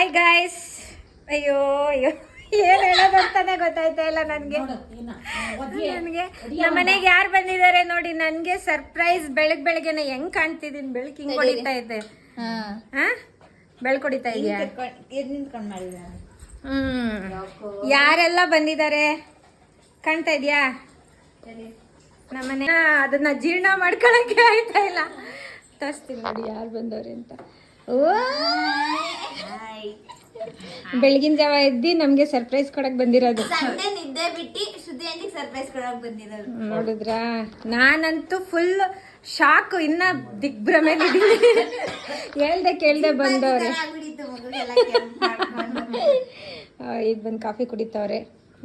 Hi guys ಅಯ್ಯೋ ಅಯ್ಯೋ. ಏನ್ ಹೇಳೋದಂತಾನೆ ಗೊತ್ತಾಯ್ತಾ ಇಲ್ಲ ನನ್ಗೆ. ನನಗೆ ನಮ್ಮ ಮನೆಗೆ ಯಾರು ಬಂದಿದ್ದಾರೆ ನೋಡಿ ನನ್ಗೆ ಸರ್ಪ್ರೈಸ್ ಬೆಳಗ್ ಬೆಳಗ್ಗೆನೆ ಹೆಂಗ್ ಕಾಣ್ತಿದೀನಿ ಬೆಳಕ್ ಹಿಂಗ್ ಹೊಡಿತಾ ಇದೆ. ಹಾ. ಬೆಳಕ್ ಹೊಡಿತಾ ಇದೆಯಾ? ಹ್ಮ್. ಯಾರೆಲ್ಲ ಬಂದಿದ್ದಾರೆ? ಕಾಣ್ತಾ ಇದೆಯಾ? ನಮ್ಮನೆ ಅದನ್ನ ಜೀರ್ಣ ಮಾಡ್ಕೊಳಕ್ಕೆ ಆಯ್ತಾ ಇಲ್ಲ. ತೋರಿಸ್ತೀನಿ ನೋಡಿ ಯಾರು ಬಂದವ್ರೆ ಅಂತ. ಓ! ಬೆಳಗಿನ ಜಾವ ಎದ್ದು ನಮ್ಗೆ ಸರ್ಪ್ರೈಸ್ ಕೊಡಕ್ ಬಂದಿರೋದು. ಸಂಡೆ ನಿದ್ದೆ ಬಿಟ್ಟು ಸುದ್ದಿ ಸರ್ಪ್ರೈಸ್ ಕೊಡಕ್ ಬಂದಿರೋದು. ನೋಡಿದ್ರಾ? ನಾನಂತೂ ಫುಲ್ ಶಾಕ್ ಇನ್ನ ದಿಗ್ಭ್ರಮೆಲಿದ್ದೀನಿ ಹೇಳ್ದೆ ಕೇಳ್ದೆ ಬಂದವ್ರೆ. ಈಗ ಬಂದು ಕಾಫಿ ಕುಡಿತಾವ್ರೆ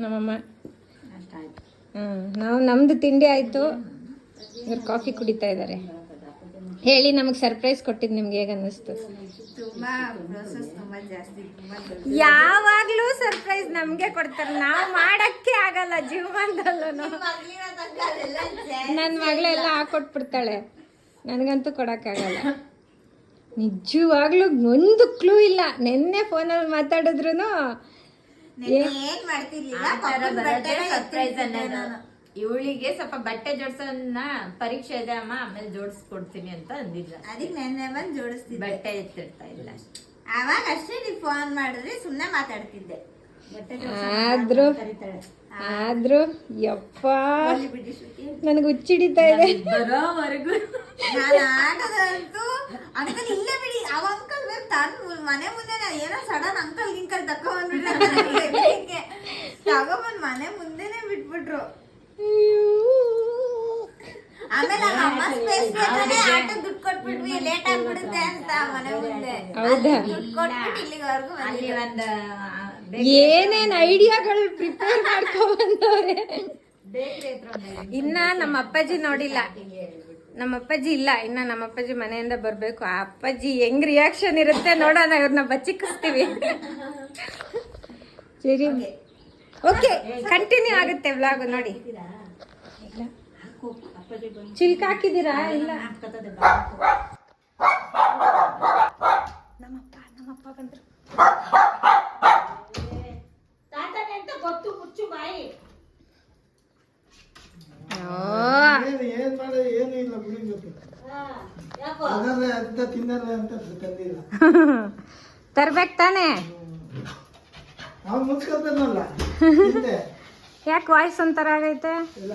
ನಮ್ಮಮ್ಮ. ಹ್ಮ್ ನಾವು ನಮ್ದು ತಿಂಡಿ ಆಯ್ತು. ಇವ್ರು ಕಾಫಿ ಕುಡಿತಾ ಇದ್ದಾರೆ ಹೇಳಿ ನಮಗೆ ಸರ್ಪ್ರೈಸ್ ಕೊಟ್ಟಿದ್ದು ನಿಮ್ಗೆ ಹೇಗೆ ಅನ್ನಿಸ್ತು? ತುಂಬಾ ಪ್ರೋಸೆಸ್ ತುಂಬಾ ಜಾಸ್ತಿ ತುಂಬಾ ದೊಡ್ಡ. ಯಾವಾಗ್ಲೂ ಸರ್ಪ್ರೈಸ್ ನಮ್ಗೆ ಕೊಡ್ತಾರೆ. ನಾವು ಮಾಡಕ್ಕೆ ಆಗಲ್ಲ ಜೀವನದಲ್ಲೂ. ಮಗ್ಳಿರೋ ತನಕ ಅದೆಲ್ಲ ಜಾಸ್ತಿ. ನನ್ನ ಮಗಳೆಲ್ಲ ಹಾಕೊಟ್ಬಿಡ್ತಾಳೆ. ನನಗಂತೂ ಕೊಡೋಕ್ಕಾಗಲ್ಲ ನಿಜವಾಗ್ಲೂ ಒಂದು ಕ್ಲೂ ಇಲ್ಲ. ನಿನ್ನೆ ಫೋನಲ್ಲಿ ಮಾತಾಡಿದ್ರು ನೆನ್ನೆ ಏನ್ ಮಾಡ್ತಿರ್ಲಿಲ್ಲ? ಪಾಪನ್. ಇವಳಿಗೆ ಸ್ವಲ್ಪ ಬಟ್ಟೆ ಜೋಡ್ಸೋನ್ನ ಪರೀಕ್ಷೆ ಇದೆ ಅಮ್ಮ ಆಮೇಲೆ ಜೋಡಿಸ್ಕೊಡ್ತೀನಿ ಅಂತ ಅಂದಿದ್ದ ಅದಕ್ಕೆ ನೆನ್ನೆ ಬಂದು ಜೋಡಿಸ್ತಿದ್ದೆ. ಬಟ್ಟೆ ಎತ್ತಿರ್ತಾ ಇಲ್ಲ ಆವಾಗ ಅವಾಗ ಅಷ್ಟೇ ನೀವು ಫೋನ್ ಮಾಡಿದ್ರೆ ಸುಮ್ಮನೆ ಮಾತಾಡ್ತಿದ್ದೆ. ಆದ್ರೂ ಆದ್ರೂ ಯಪ್ಪ ನನಗೆ ಹುಚ್ಚಿಡಿತಾ ಇದೆ. ಬರೋವರೆಗೂ. ನಾನು ಆಟದಂತೂ ಅಂಕಲ್ ಇಲ್ಲೇ ಬಿಡಿ. ಅವ ಅಂಕಲ್ ತಾನು ಮನೆ ಮುಂದೆ ಏನೋ ಸಡನ್ ಅಂಕಲ್ ಗಿಂಕಲ್ ತಕೊಂಡ್ಬಿಟ್ರೆ ತಗೊಂಬಂದ್ ಮನೆ ಮುಂದೆನೆ ಬಿಟ್ಬಿಟ್ರು. ಆಮೇಲೆ ನಮ್ಮ ಅಮ್ಮ ಸ್ಪೇಸ್ ಬೇಕಾದ್ರೆ ಆಟೋ ದುಡ್ಡು ಕೊಟ್ಬಿಟ್ವಿ ಲೇಟ್ ಆಗ್ಬಿಡುತ್ತೆ ಅಂತ ಮನೆ ಮುಂದೆ. ಹೌದಾ? ದುಡ್ಡು ಕೊಟ್ಬಿಟ್ಟು ಇಲ್ಲಿವರೆಗೂ ಅಲ್ಲಿ ಒಂದು ಏನೇನ್ ಐಡಿಯಾಗಳು ಪ್ರಿಪೇರ್ ಮಾಡ್ಕೊ ಬಂದವ್ರೆ? ಬೇಕ್ರಿ ಇನ್ನ ನಮ್ಮ ಅಪ್ಪಾಜಿ ನೋಡಿಲ್ಲ. ನಮ್ಮ ಅಪ್ಪಾಜಿ ಇಲ್ಲ. ಇನ್ನ ನಮ್ಮ ಅಪ್ಪಾಜಿ ಮನೆಯಿಂದ ಬರ್ಬೇಕು. ಆ ಅಪ್ಪಾಜಿ ಹೆಂಗ್ ರಿಯಾಕ್ಷನ್ ಇರುತ್ತೆ ನೋಡೋಣ ಇವ್ರನ್ನ ಬಚ್ಚಿಕ್ಕಿಸ್ತೀವಿ. ಸರಿ. ಓಕೆ ಕಂಟಿನ್ಯೂ ಆಗುತ್ತೆ ವ್ಲಾಗ್ ನೋಡಿ. ಚಿಲ್ಕ ಹಾಕಿದ್ದೀರಾ? ಇಲ್ಲ. ನಮ್ಮಪ್ಪ ನಮ್ಮಪ್ಪ ಬಂದ್ರು. ಓ. ಏನು ಏನ್ ಮಾಡಿ ಏನು ಇಲ್ಲ ಬಿಡಿ ಗೊತ್ತು ಅಂತ ತಂದಿಲ್ಲ. ತರ್ಬೇಕು ತಾನೇ? ಯಾಕೆ ವಾಯ್ಸ್ ಒಂಥರ ಆಗೈತೆ? ಇಲ್ಲ.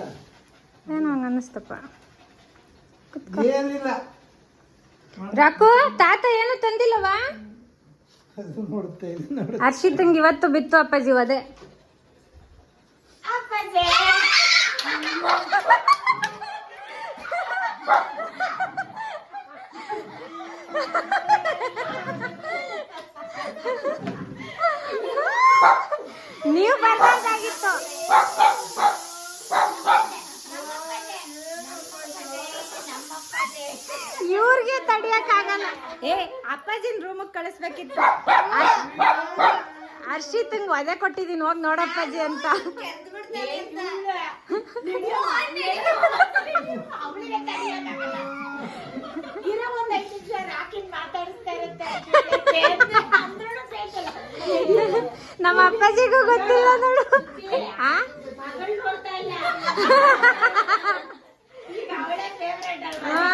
ಏನೋ ಹಂಗ ಅನ್ನಿಸ್ತಪ್ಪ. ಏನಿಲ್ಲ. ರಾಕು ತಾತ ಏನು ತಂದಿಲ್ಲವಾ? ಹರ್ಷಿತಂಗ್ ಇವತ್ತು ಬಿತ್ತು ಅಪ್ಪಾಜಿ ಅದೇ ರೂಮಿಗೆ ಕಳಿಸ್ಬೇಕಿತ್ತು ಒದೆ ಕೊಟ್ಟಿದ್ದೀನಿ ಹೋಗಿ ನೋಡಪ್ಪಾಜಿ ಅಂತ. ನಮ್ಮ ಅಪ್ಪಾಜಿಗೂ ಗೊತ್ತಿಲ್ಲ ನೋಡು ಆ? ಆ.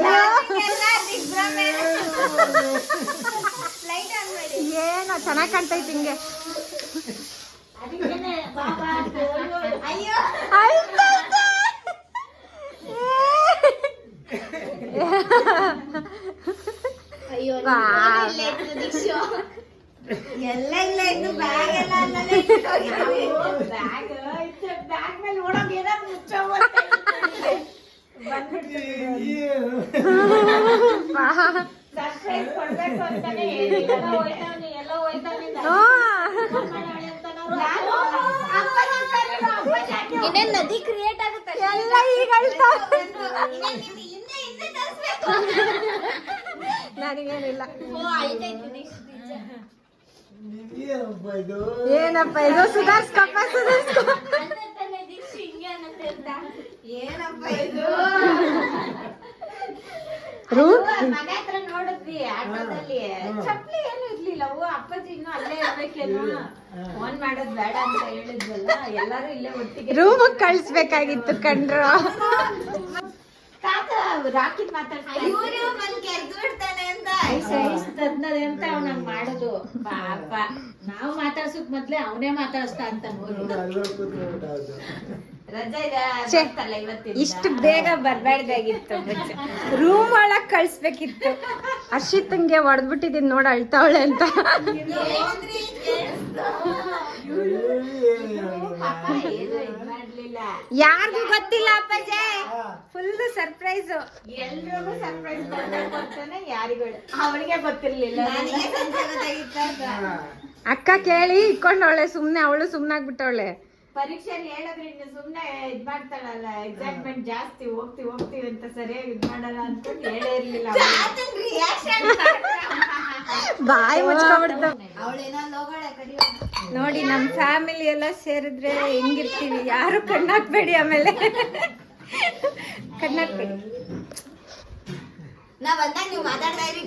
ಲೈಟ್ ಆನ್ ಮಾಡಿ ಏನೋ ಚೆನ್ನಾಗಿ ಕಾಣ್ತೈತಿ ಹಿಂಗೆ. ಎಲ್ಲ ಇಲ್ಲ ಇನ್ನು ಬ್ಯಾಗ್ ಎಲ್ಲ ಬ್ಯಾಗ್ ಇಟ್ಕೊಂಡಿದ್ದೀವಿ. ವಾ. ಇನ್ನೇನ್ ನದಿ ಕ್ರಿಯೇಟ್ ಆಗುತ್ತೆ ಎಲ್ಲ ಈಗ ಇನ್ನೇನ್ ನಿಮ್ಗೆ ಹಿಂದೆ ಹಿಂದೆ ತೋರಿಸ್ಬೇಕು ನನಗೇನಿಲ್ಲ. ಓ ಆಯ್ತಾಯ್ತು next ನಿಜ. ಏನಪ್ಪ ಇದು ಏನಪ್ಪ ಇದು ಸುಧಾರ್ಸ್ಕಪ್ಪ ಸುಧಾರ್ಸ್ಕೊ ಏನಪ್ಪ ಇದು? ಮನೆ ಆಟೋದಲ್ಲಿ ಚಪ್ಲಿ ಏನು ಇರ್ಲಿಲ್ಲ. ಓ ಅಪ್ಪಾಜಿ ಇನ್ನು ಅಲ್ಲೇ ಇರ್ಬೇಕೇನೋ. ಫೋನ್ ಮಾಡೋದ್ ಬೇಡ ಅಂತ ಹೇಳಿದ್ವಲ್ಲ ಎಲ್ಲಾರು ಇಲ್ಲೇ ಒಟ್ಟಿಗೆ ರೂಮ್ ಕಳ್ಸ್ಬೇಕಾಗಿತ್ತು ಕಂಡ್ರು ತಾತ ರಾಕಿ ಮಾತಾಡ್ತಾರೆ ಇವ್ರು ಬಂದ್ ಕೆರ್ದು ಬಿಡ್ತಾನೆ ಅಂತ. ತದ್ನದೆ ಅಂತ ಅವ್ನಂಗ್ ಮಾಡೋದು. ಪಾಪ. ನಾವ್ ಮಾತಾಡ್ಸಕ್ ಮೊದ್ಲೇ ಅವನೇ ಮಾತಾಡ್ಸ್ತಾ ಅಂತ ಇಷ್ಟು ಬೇಗ ಬರ್ಬಾರ್ದಾಗಿತ್ತು ರೂಮ್ ಒಳಗ್ ಕಳ್ಸ್ಬೇಕಿತ್ತು. ಹರ್ಷಿತಂಗೆ ಹೊಡೆದ್ಬಿಟ್ಟಿದೀನಿ ನೋಡ್ ಅಳ್ತಾವಳೆ ಅಂತ. ಯಾರಿಗೂ ಗೊತ್ತಿಲ್ಲ ಅಪ್ಪಾಜೆ. ಫುಲ್ ಸರ್ಪ್ರೈಸ್ ಎಲ್ರಿಗೂ ಸರ್ಪ್ರೈಸ್ ಅವಳಿಗೆ ಯಾರಿಗೂ ಅವನಿಗೆ ಗೊತ್ತಿರ್ಲಿಲ್ಲ. ಅಕ್ಕ ಕೇಳಿ ಇಕ್ಕೊಂಡವಳೆ ಸುಮ್ನೆ ಅವಳು ಸುಮ್ನಾಗ್ಬಿಟ್ಟವಳೆ ಪರೀಕ್ಷೆಯಲ್ಲಿ ಹೇಳಿದ್ರೆ ಇನ್ನು ಸುಮ್ನೆ ಇದ್ ಮಾಡ್ತಾಳಲ್ಲ ಎಕ್ಸೈಟ್ಮೆಂಟ್ ಜಾಸ್ತಿ ಹೋಗ್ತಿವಿ ಹೋಗ್ತಿವಿ ಅಂತ ಸರಿಯಾಗಿ ಇದ್ ಮಾಡಲ್ಲ ಅಂತ ಹೇಳೇ ಇರ್ಲಿಲ್ಲ ಬಾಯ್ ಮುಚ್ಕೊಂಡ್ಬಿಡ್ತಾವ ಅವಳೇನೋ ಲೋಗಳೆ ಕಡಿಯೋ ನೋಡಿ ನಮ್ ಫ್ಯಾಮಿಲಿ ಎಲ್ಲ ಸೇರಿದ್ರೆ ಹೆಂಗಿರ್ತೀವಿ? ಯಾರು ಕಣ್ಣಾಕ್ಬೇಡಿ ಆಮೇಲೆ. ಕಣ್ಣಾಕ್ಬೇಡಿ. ನಾವ್ ನೀವು ಮಾತಾಡ್ತಾ ಇರಿ.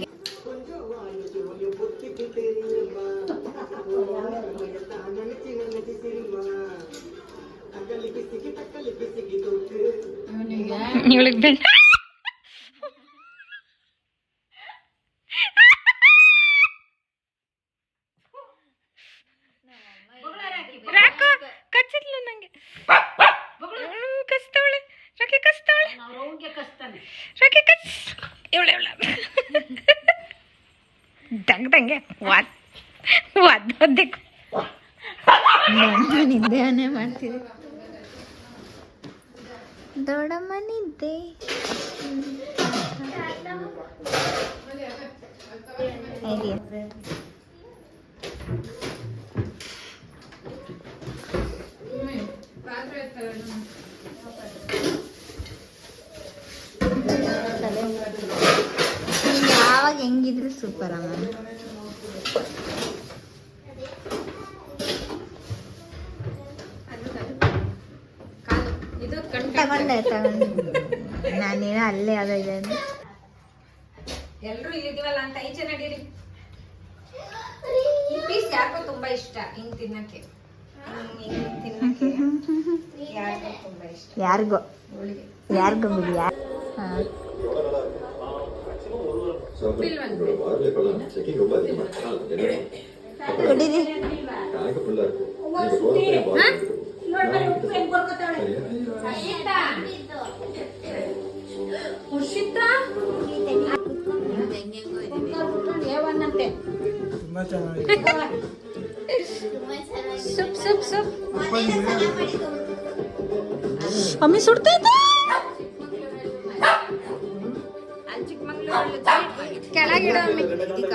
ಬೇಡ ರಾಕು ಕಚ್ಚಿದ್ಲು ನಂಗೆ ಹ್ಮ್, ಕಚ್ತವಳೆ ರಾಕಿ ಕಚ್ತವಳೆ ರಾಕಿ ಕಚ್ ಇವಳೆ ಇವಳ ದಂಗ್ ದಂಗೆ ವಾದ್ ವಾದ್ ಒದ್ದಕ್ಕೆ ನಿದ್ದೆನೇ ಮಾಡ್ತೀರಿ ದೊಡ್ಡಮ್ಮ ನಿದ್ದೆ ಯಾವಾಗ ಹೆಂಗಿದ್ರು ಸೂಪರ್ ಅಮ್ಮ. ತಗೊಂಡೆ ತಗೊಂಡೆ ನಾನೇನೋ ಅಲ್ಲೇ ಯಾವುದೋ ಎಲ್ಲರೂ ಅಂದೆ. ಎಲ್ರು ಅಂತ ಈಚೆ ನಡೀರಿ. ಈ ಪೀಸ್ ಯಾಕೋ ತುಂಬಾ ಇಷ್ಟ ಹಿಂಗ್ ತಿನ್ನಕ್ಕೆ. ಯಾರಿಗೋ ತುಂಬಾ ಇಷ್ಟ. ಯಾರಿಗೋ? ಬಿಡಿ ಯಾರು ಕುಡೀರಿ. ಸುಪ್ ಸುಪ್ ಸುಪ್ ಅಮ್ಮಿ ಸುಡ್ತೈತೆ ಕೆಳಗಿಡ ಅಮ್ಮಿ ಈಗ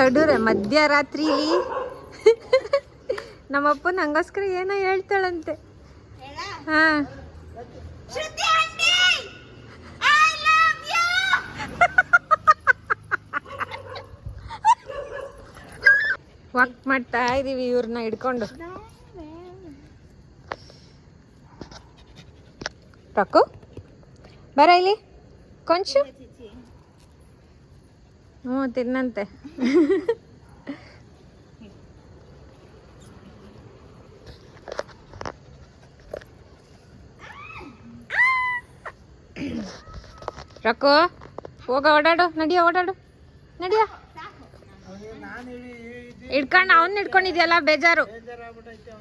ಕಡೂರೆ ಮಧ್ಯರಾತ್ರಿಲಿ. ನಮ್ಮಪ್ಪ ನಂಗೋಸ್ಕರ ಏನೋ ಹೇಳ್ತಾಳಂತೆ. ಹೇಳ ಹಾ ವಾಕ್ ಮಾಡ್ತಾ ಇದೀವಿ ಇವ್ರನ್ನ ಹಿಡ್ಕೊಂಡು. ಟಕು ಬರ ಇಲ್ಲಿ. ಕೊಂಚು. ಹ್ಞೂ ತಿನ್ನಂತೆ ರಕ್ಕು ಹೋಗ ಓಡಾಡು ನಡಿಯ ಓಡಾಡು ನಡಿಯ ಹಿಡ್ಕೊಂಡು ಅವನ್ ಹಿಡ್ಕೊಂಡಿದ್ಯಲ್ಲ ಬೇಜಾರು ಬೇಜಾರಾಗ್ಬಿಟ್ಟೈತೆ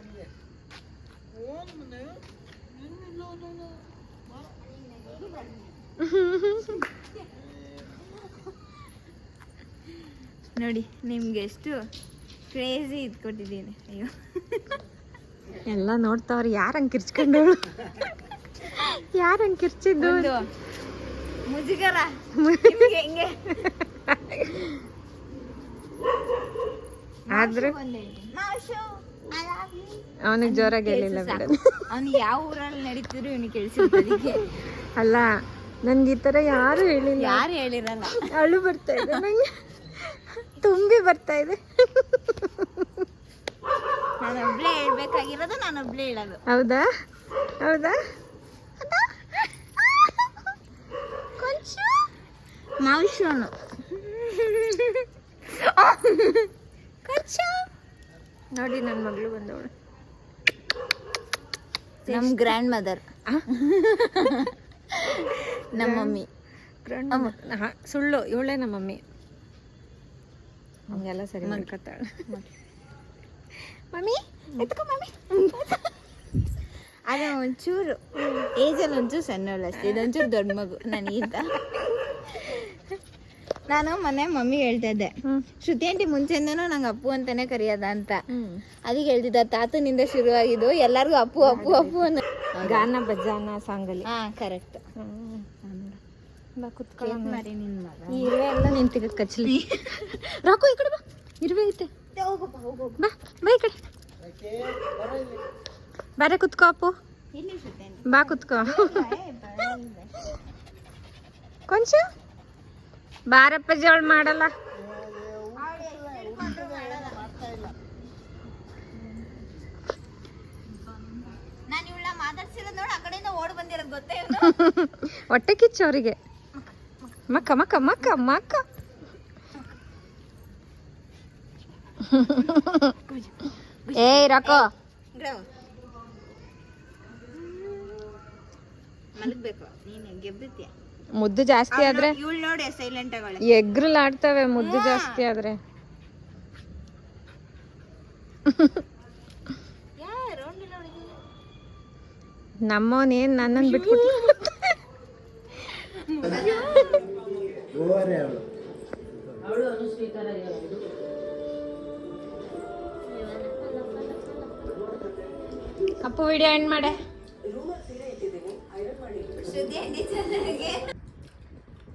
ನೋಡಿ ನಿಮ್ಗೆ ಎಷ್ಟು ಕ್ರೇಜಿ ಇದ್ಕೊಟ್ಟಿದ್ದೀನಿ. ಅಯ್ಯೋ. ಎಲ್ಲ ನೋಡ್ತಾವ್ರಿ ಯಾರಂಗ್ ಕಿರ್ಚ್ಕೊಂಡವಳು ಯಾರಂಗ್ ಕಿರ್ಚಿದ್ದು ಮುಜುಗರ. ಹೆಂಗೆ? ಆದ್ರೆ ಅವನಿಗೆ ಜೋರಾಗಿ ಹೇಳಿಲ್ಲ ಅವ್ನು ಯಾವ ಊರಲ್ಲಿ ನಡೀತಿದ್ರು ಇವನಿಗೆ ಕೇಳಿಸಿರ್ತದೆ ಅಲ್ಲ ನನ್ಗೆ ಈ ತರ ಯಾರು ಹೇಳಿಲ್ಲ. ಯಾರು ಹೇಳಿರಲ್ಲ. ಅಳು ಬರ್ತಾ ಇದೆ ನಂಗೆ ತುಂಬಿ ಬರ್ತಾ ಇದೆ. ನಾನು ಒಬ್ಳೇ ಹೇಳ್ಬೇಕಾಗಿರೋದು ನಾನು ಒಬ್ಳೇ ಹೇಳೋದು. ಹೌದಾ? ಹೌದಾ? ಕೊಂಚ? ಮಾವಿಶೋನು ಕೊಂಚ? ನೋಡಿ ನನ್ನ ಮಗಳು ಬಂದವಳು. ನಮ್ಮ ಗ್ರ್ಯಾಂಡ್ ಮದರ್ ನಮ್ಮ ಮಮ್ಮಿ ಸುಳ್ಳು ಇವಳೇ ನಮ್ಮ ಮಮ್ಮಿ ಹಂಗೆಲ್ಲ ಸರಿ ಮಾಡ್ಕೊತಾಳೆ. Mummy ಎತ್ಕೊ mummy. ಅದ ಒಂಚೂರು ಏಜಲ್ಲಿ ಒಂಚೂರು ಸಣ್ಣವಳು ಅಷ್ಟೇ ಇದೊಂಚೂರು ದೊಡ್ಡ ಮಗು ನನಗಿಂತ ನಾನು ಮೊನ್ನೆ ಮಮ್ಮಿ ಹೇಳ್ತಾ ಇದ್ದೆ. ಶ್ರುತಿ ಆಂಟಿ ಮುಂಚೆಯಿಂದನೂ ನಂಗೆ ಅಪ್ಪು ಅಂತಾನೆ ಕರೆಯೋದ ಅಂತ. ಅದಿಗೆ ಅದಕ್ಕೆ ಹೇಳ್ತಿದ್ದ ತಾತನಿಂದ ಶುರುವಾಗಿದ್ದು ಎಲ್ಲರಿಗೂ ಅಪ್ಪು ಅಪ್ಪು ಅಪ್ಪು ಅನ್ನೋ ಗಾನ ಬಜಾನ ಸಾಂಗಲ್ಲಿ. ಹಾ ಕರೆಕ್ಟ್ ಬಾ ಕುತ್ಕೊಳ್ಳೋಣ ಮರಿ ಮಗ. ಈ ಇರುವೆ ಎಲ್ಲ ನಿಂತಿಗೆ ಕಚ್ಚಲಿ. ರಾಕು ಈ ಕಡೆ ಬಾ. ಇರುವೆ ಐತೆ. ಬಾ ಬಾ ಈ ಕಡೆ. ಬಾರೆ ಕುತ್ಕೋ ಅಪ್ಪು. ಬಾ ಕುತ್ಕೋ. ಕೊಂಚ. ಬಾರಪ್ಪ ಜೋಳ ಮಾಡಲ್ಲ. ನಾನು ಇವಳ ಮಾತಾಡ್ಸಿರೋದು ನೋಡಿ ಆ ಕಡೆಯಿಂದ ಓಡ್ ಬಂದಿರೋದು ಗೊತ್ತೇ ಹೊಟ್ಟೆ ಕಿಚ್ಚು ಅವರಿಗೆ. ಮಕ್ಕ ಮಕ್ಕ ಮಕ್ಕ ಮಕ್ಕ ಏಯ್ ರಕೋ ಮುದ್ದು ಜಾಸ್ತಿ ಆದ್ರೆ ಎಗ್ರಲ್ ಆಡ್ತವೆ ಮುದ್ದು ಜಾಸ್ತಿ ಆದ್ರೆ. ನಮ್ಮವನೇನ್ ನನ್ನನ್ ಬಿಟ್ಬಿಟ್ಟು ಓವರೇ ಅವಳು. ಅಪ್ಪು ವಿಡಿಯೋ ಎಂಡ್ ಮಾಡೆ.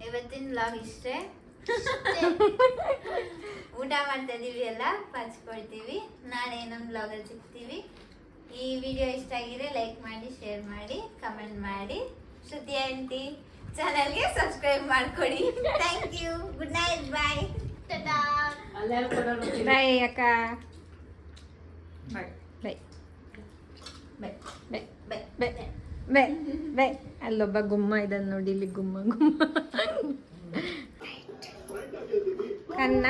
ಇವತ್ತಿನ ಬ್ಲಾಗ್ ಇಷ್ಟೇ. ಊಟ ಮಾಡ್ತಾ ಇದೀವಿ ಎಲ್ಲ ಪಚ್ಕೊಳ್ತೀವಿ. ನಾಳೆ ಇನ್ನೊಂದು ಬ್ಲಾಗಲ್ಲಿ ಸಿಗ್ತೀವಿ. ಈ ವಿಡಿಯೋ ಇಷ್ಟ ಆಗಿದ್ರೆ ಲೈಕ್ ಮಾಡಿ ಶೇರ್ ಮಾಡಿ ಕಮೆಂಟ್ ಮಾಡಿ. ಸುದ್ದಿ ಆಂಟಿ. ಚಾನಲ್ಗೆ ಸಬ್ಸ್ಕ್ರೈಬ್ ಮಾಡ್ಕೊಡಿ. Thank you good night bye tata bye ಅಕ್ಕ. Bye bye bye bye bye by ಬೇ ಬೈ ಅಲ್ಲೊಬ್ಬ ಗುಮ್ಮ ಇದನ್ನು ನೋಡಿ ಇಲ್ಲಿ ಗುಮ್ಮ ಗುಮ್ಮ. ಕನ್ನ